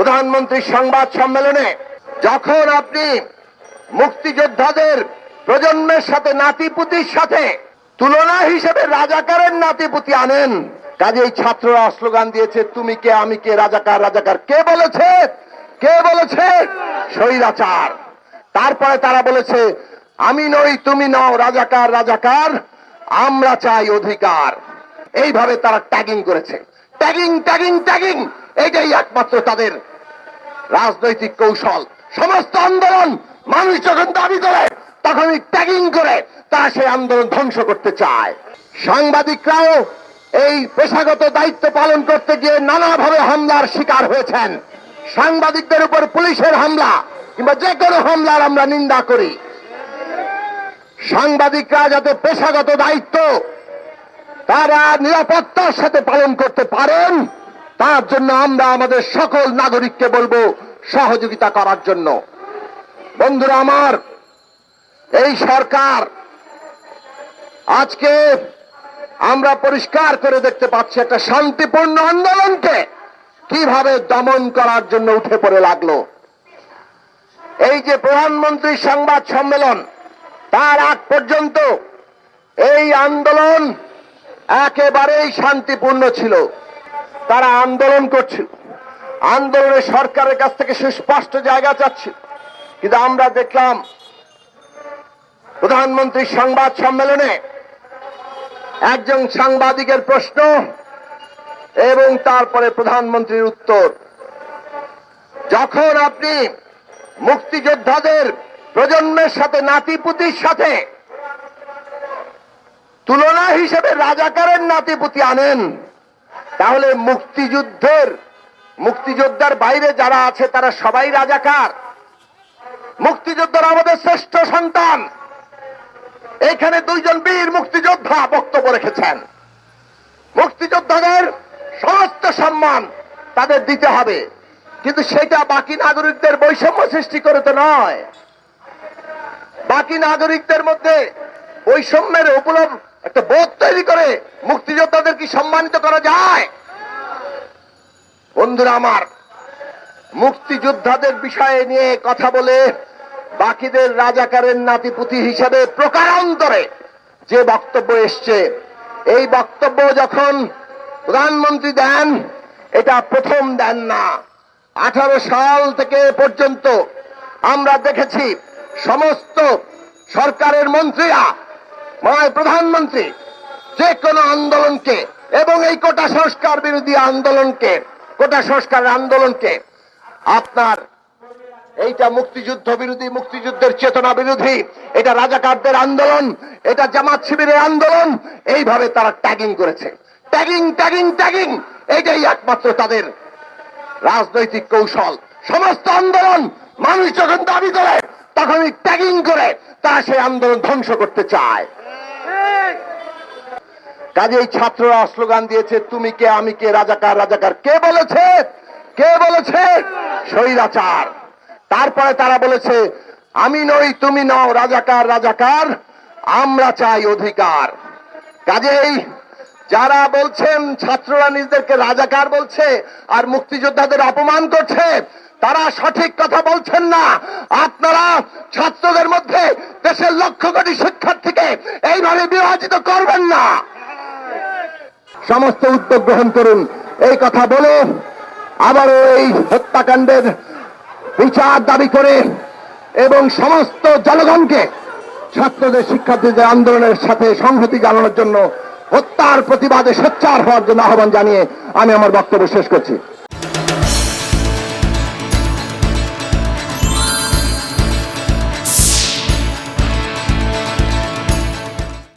প্রধানমন্ত্রীর সংবাদ সম্মেলনে যখন আপনি মুক্তিযোদ্ধাদের প্রজন্মের সাথে, নাতিপুতির সাথে তুলনা হিসেবে রাজাকারের নাতিপুতি আনেন, কাজেই ছাত্ররা স্লোগান দিয়েছে, তুমি কে, আমি কে, রাজাকার রাজাকার, কে বলেছে? কে বলেছে? স্বৈরাচার। তারপরে তারা বলেছে, আমি নই, তুমি নও, রাজাকার রাজাকার, আমরা চাই অধিকার। এইভাবে তারা ট্যাগিং করেছে। ট্যাগিং ট্যাগিং ট্যাগিং এটাই একমাত্র তাদের রাজনৈতিক কৌশল, সমস্ত আন্দোলন মানুষ যখন দাবি করে তখনই ট্যাগিং করে তারা সেই আন্দোলন ধ্বংস করতে চায়। সাংবাদিকরাও এই পেশাগত দায়িত্ব পালন করতে গিয়ে নানাভাবে হামলার শিকার হয়েছেন। সাংবাদিকদের উপর পুলিশের হামলা কিংবা যে কোনো হামলার আমরা নিন্দা করি। সাংবাদিকরা যাতে পেশাগত দায়িত্ব তারা নিরাপত্তার সাথে পালন করতে পারেন তার জন্য আমরা আমাদের সকল নাগরিককে বলব সহযোগিতা করার জন্য। বন্ধুরা আমার, এই সরকার আজকে আমরা পরিষ্কার করে দেখতে পাচ্ছি একটা শান্তিপূর্ণ আন্দোলনকে কীভাবে দমন করার জন্য উঠে পড়ে লাগল। এই যে প্রধানমন্ত্রী সংবাদ সম্মেলন, তার আগ পর্যন্ত এই আন্দোলন একেবারেই শান্তিপূর্ণ ছিল। তারা আন্দোলন করছিল আন্দোলনে সরকারের কাছ থেকে সুস্পষ্ট জায়গা চাচ্ছিল কিন্তু আমরা দেখলাম প্রধানমন্ত্রী সংবাদ সম্মেলনে একজন সাংবাদিকের প্রশ্ন এবং তারপরে প্রধানমন্ত্রীর উত্তর। যখন আপনি মুক্তিযোদ্ধাদের প্রজন্মের সাথে, নাতিপুতির সাথে তুলনা হিসেবে রাজাকারের নাতিপুতি আনেন তাহলে মুক্তিযুদ্ধের, মুক্তিযোদ্ধার বাইরে যারা আছে তারা সবাই রাজাকার। মুক্তিযোদ্ধার আমাদের শ্রেষ্ঠ সন্তান। এখানে দুইজন বীর মুক্তিযোদ্ধা বক্তব্য রেখেছেন। মুক্তিযোদ্ধাদের সমস্ত সম্মান তাদের দিতে হবে। কিন্তু সেটা বাকি নাগরিকদের বৈষম্য সৃষ্টি করে তো নয়। বাকি নাগরিকদের মধ্যে বৈষম্যের উপলব্ধ একটা বোধ তৈরি করে মুক্তিযোদ্ধাদের কি সম্মানিত করা যায়? বন্ধুরা আমার, মুক্তিযোদ্ধাদের বিষয়ে নিয়ে কথা বলে বাকিদের রাজাকারের নাতিপুতি হিসেবে প্রকারান্তরে যে বক্তব্য এসছে, এই বক্তব্য যখন প্রধানমন্ত্রী দেন, এটা প্রথম দেন না। আঠারো সাল থেকে পর্যন্ত আমরা দেখেছি সমস্ত সরকারের মন্ত্রীরা মহায় প্রধানমন্ত্রী, যে কোনো আন্দোলনকে এবং এই কোটা সংস্কার বিরোধী আন্দোলনকে, কোটা সংস্কার আন্দোলনকে আপনার এইটা মুক্তিযুদ্ধ বিরোধী, মুক্তিযুদ্ধের চেতনা বিরোধী, এটা রাজাকারদের আন্দোলন, এটা জামাত শিবিরের আন্দোলন, এইভাবে তারা ট্যাগিং করেছে। ট্যাগিং ট্যাগিং ট্যাগিং এটাই একমাত্র তাদের রাজনৈতিক কৌশল। সমস্ত আন্দোলন মানুষ যখন দাবি করে তখনই ট্যাগিং করে তারা সেই আন্দোলন ধ্বংস করতে চায়। কাজেই ছাত্ররা স্লোগান দিয়েছে, তুমি কে, আমি কে, রাজাকার রাজাকার, কে বলেছে? কে বলেছে? স্বৈরাচার। তারপরে তারা বলেছে, আমি নই, তুমি নও, রাজাকার রাজাকার, আমরা চাই অধিকার। কাজেই যারা বলছেন, ছাত্ররা নিজেদেরকে রাজাকার বলছে, আর মুক্তিযোদ্ধাদের অপমান করছে তারা সঠিক কথা বলছেন না। আপনারা ছাত্রদের মধ্যে দেশের লক্ষ কোটি শিক্ষার্থীকে এইভাবে বিভাজিত করবেন না। সমস্ত উদ্যোগ গ্রহণ করুন। এই কথা বলে আবারও এই হত্যাকাণ্ডের বিচার দাবি করে এবং সমস্ত জনগণকে ছাত্রদের শিক্ষার্থীদের আন্দোলনের সাথে সংহতি জানানোর জন্য হত্যার প্রতিবাদে সোচ্চার হওয়ার জন্য আহ্বান জানিয়ে আমি আমার বক্তব্য শেষ করছি।